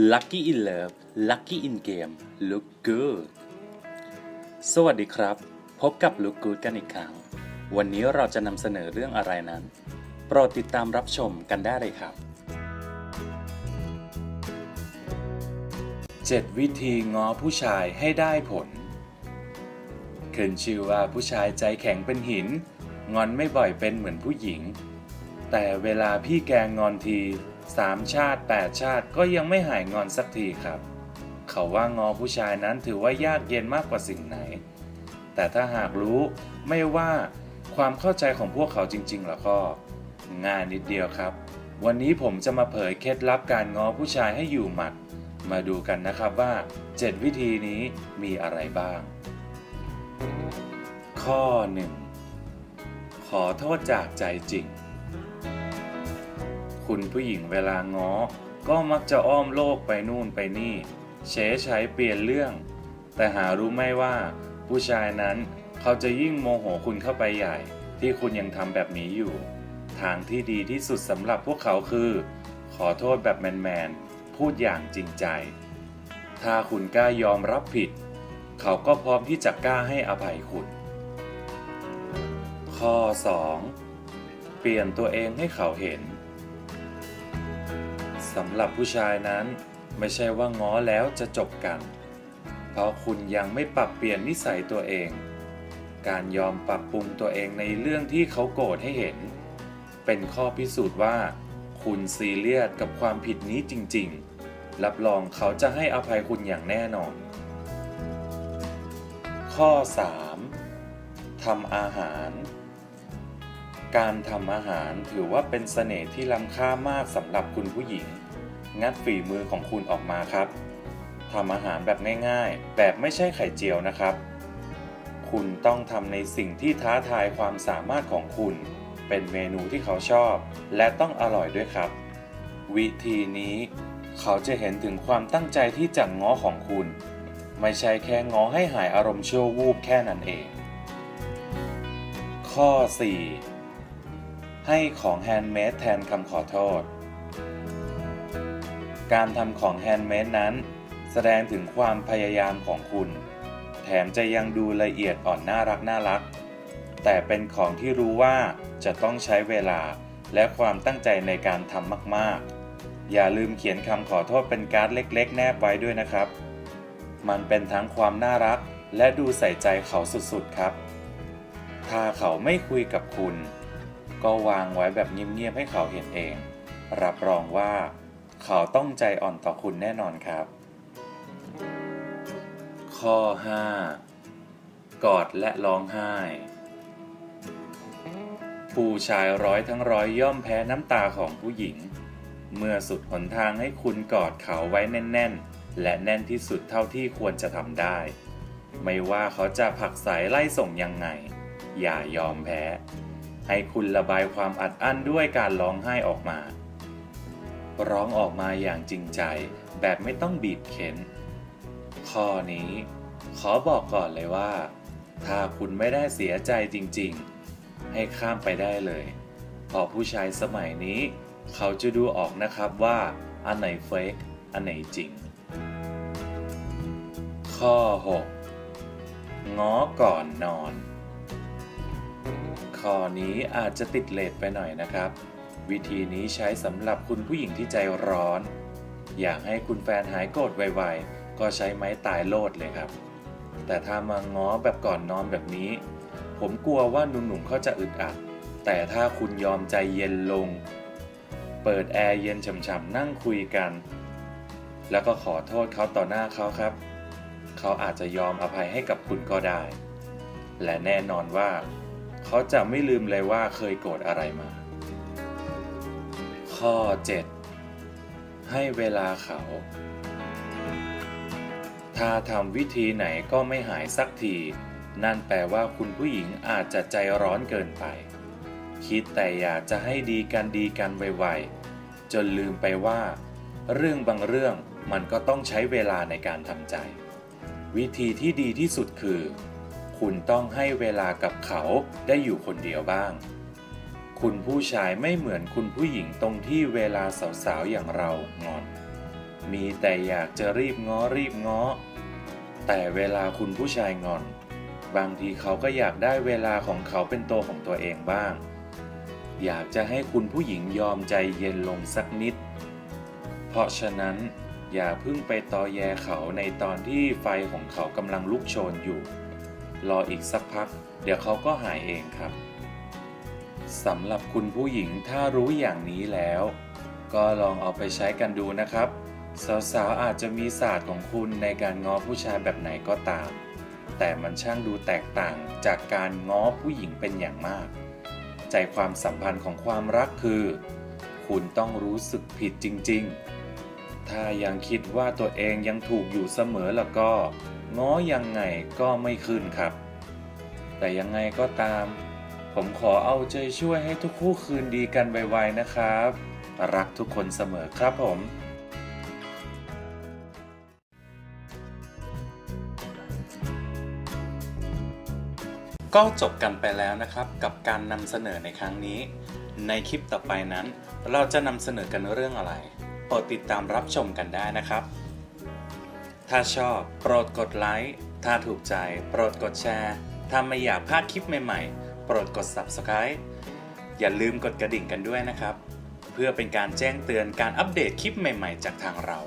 Lucky in Love Lucky in Game Look Good สวัสดีครับ พบกับ Look Good กันอีกครั้ง วันนี้เราจะนำเสนอเรื่องอะไรนั้น โปรดติดตามรับชมกันได้เลยครับ 7 วิธีง้อผู้ชายให้ได้ผล ขึ้นชื่อว่าผู้ชายใจแข็งเป็นหิน งอนไม่บ่อยเป็นเหมือนผู้หญิง แต่เวลาพี่แกงอนที สามชาติแปดชาติก็ยังไม่หายงอนสักทีครับ เขาว่างอผู้ชายนั้นถือว่ายากเย็นมากกว่าสิ่งไหน แต่ถ้าหากรู้ไม่ว่าความเข้าใจของพวกเขาจริง ๆ แล้วก็ ง่ายนิดเดียวครับ วันนี้ผมจะมาเผยเคล็ดลับการง้อผู้ชายให้อยู่หมัด มาดูกันนะครับว่า 7 วิธีนี้มีอะไรบ้าง ข้อ 1 ขอโทษจากใจจริง คุณผู้หญิงเวลาง้อ ก็มักจะอ้อมโลกไปนู่นไปนี่ เฉยใช้เปลี่ยนเรื่อง แต่หารู้ไหมว่า ผู้ชายนั้นเขาจะยิ่งโมโหคุณเข้าไปใหญ่ ที่คุณยังทำแบบนี้อยู่ ทางที่ดีที่สุดสำหรับพวกเขาคือ ขอโทษแบบแมนๆ พูดอย่างจริงใจ ถ้าคุณกล้ายอมรับผิด เขาก็พร้อมที่จะกล้าให้อภัยคุณ ข้อ 2 เปลี่ยนตัวเองให้เขาเห็น สำหรับผู้ชายนั้น ไม่ใช่ว่าง้อแล้วจะจบกัน เพราะคุณยังไม่ปรับเปลี่ยนนิสัยตัวเอง การยอมปรับปรุงตัวเองในเรื่องที่เขาโกรธให้เห็น เป็นข้อพิสูจน์ว่า คุณซีเรียสกับความผิดนี้จริง ๆ รับรองเขาจะให้อภัยคุณอย่างแน่นอน ข้อ 3. ทำอาหาร การทำอาหารถือว่าเป็นเสน่ห์ที่ล้ำค่ามากสำหรับคุณผู้หญิง งัดฝีมือของคุณออกมาครับทำอาหารแบบง่ายๆ แบบไม่ใช่ไข่เจียวนะครับ คุณต้องทำในสิ่งที่ท้าทายความสามารถของคุณ เป็นเมนูที่เขาชอบ และต้องอร่อยด้วยครับ วิธีนี้ เขาจะเห็นถึงความตั้งใจที่จะง้อของคุณ ไม่ใช่แค่ง้อให้หายอารมณ์ชั่ววูบแค่นั้นเอง ข้อ 4 ให้ของแฮนด์เมดแทนคำขอโทษ การทำของแฮนด์เมดนั้น แสดงถึงความพยายามของคุณ แถมจะยังดูละเอียดอ่อนน่ารักน่ารัก แต่เป็นของที่รู้ว่าจะต้องใช้เวลาและความตั้งใจในการทำมากๆ อย่าลืมเขียนคำขอโทษเป็นการ์ดเล็ก ๆ แนบไว้ด้วยนะครับ มันเป็นทั้งความน่ารักและดูใส่ใจเขาสุดๆครับ ถ้าเขาไม่คุยกับคุณ ก็วางไว้แบบเงียบๆให้เขาเห็นเอง รับรองว่า เขาต้องใจอ่อนต่อคุณแน่นอนครับ ข้อ 5 กอดและร้องไห้ ผู้ชายร้อยทั้งร้อยย่อมแพ้น้ำตาของผู้หญิง เมื่อสุดหนทางให้คุณกอดเขาไว้แน่นๆ และแน่นที่สุดเท่าที่ควรจะทำได้ ไม่ว่าเขาจะผลักสายไล่ส่งยังไง อย่ายอมแพ้ ให้คุณระบายความอัดอั้นด้วยการร้องไห้ออกมา ร้องออกมาอย่างจริงใจ แบบไม่ต้องบีบเข็น ข้อนี้ ขอบอกก่อนเลยว่า ถ้าคุณไม่ได้เสียใจจริงๆ ให้ข้ามไปได้เลยเพราะผู้ชายสมัยนี้ เขาจะดูออกนะครับว่า อันไหนเฟกอันไหนจริง ข้อ 6 ง้อก่อนนอน อนี้อาจจะติดเลทไปหน่อยนะครับ วิธีนี้ใช้สำหรับคุณผู้หญิงที่ใจร้อน อยากให้คุณแฟนหายโกรธไวๆ ก็ใช้ไม้ตายโลดเลยครับ แต่ถ้ามาง้อแบบก่อนนอนแบบนี้ ผมกลัวว่าหนุ่มๆเขาจะอึดอัด แต่ถ้าคุณยอมใจเย็นลง เปิดแอร์เย็นฉ่ำๆนั่งคุยกัน แล้วก็ขอโทษเขาต่อหน้าเขาครับ เขาอาจจะยอมอภัยให้กับคุณก็ได้ และแน่นอนว่า เขาจะไม่ลืมเลยว่าเคยโกรธอะไรมา ข้อ 7 ให้เวลาเขา ถ้าทำวิธีไหนก็ไม่หายสักที นั่นแปลว่าคุณผู้หญิงอาจจะใจร้อนเกินไป คิดแต่อยากจะให้ดีกันดีกันไวๆ จนลืมไปว่า เรื่องบางเรื่องมันก็ต้องใช้เวลาในการทำใจ วิธีที่ดีที่สุดคือ คุณต้องให้เวลากับเขาได้อยู่คนเดียวบ้าง คุณผู้ชายไม่เหมือนคุณผู้หญิงตรงที่เวลาสาวๆอย่างเรางอน มีแต่อยากจะรีบง้อรีบง้อ แต่เวลาคุณผู้ชายงอน บางทีเขาก็อยากได้เวลาของเขาเป็นตัวของตัวเองบ้าง อยากจะให้คุณผู้หญิงยอมใจเย็นลงสักนิด เพราะฉะนั้นอย่าเพิ่งไปตอแยเขาในตอนที่ไฟของเขากำลังลุกโชนอยู่ รออีกสักพัก เดี๋ยวเขาก็หายเองครับสำหรับคุณผู้หญิงถ้ารู้อย่างนี้แล้ว ก็ลองเอาไปใช้กันดูนะครับ สาวๆอาจจะมีศาสตร์ของคุณในการง้อผู้ชายแบบไหนก็ตาม แต่มันช่างดูแตกต่างจากการง้อผู้หญิงเป็นอย่างมาก ใจความสัมพันธ์ของความรักคือ คุณต้องรู้สึกผิดจริง ๆ ถ้ายังคิดว่าตัวเองยังถูกอยู่เสมอแล้วก็ง้อยังไงก็ไม่ขึ้นครับ แต่ยังไงก็ตาม ผมขอเอาใจช่วยให้ทุกคู่คืนดีกันไวๆนะครับ รักทุกคนเสมอครับผมก็จบกันไปแล้วนะครับกับการนำเสนอในครั้งนี้ ในคลิปต่อไปนั้น เราจะนำเสนอกันเรื่องอะไร โปรดติดตามรับชมกันได้นะครับ ถ้าชอบโปรดกดไลค์ถ้าถูกใจ โปรดกดแชร์ ถ้าไม่อยากพลาดคลิปใหม่ๆ โปรดกด Subscribe อย่าลืมกดกระดิ่งกันด้วยนะครับ เพื่อเป็นการแจ้งเตือนการอัปเดตคลิปใหม่ๆ จากทางเรา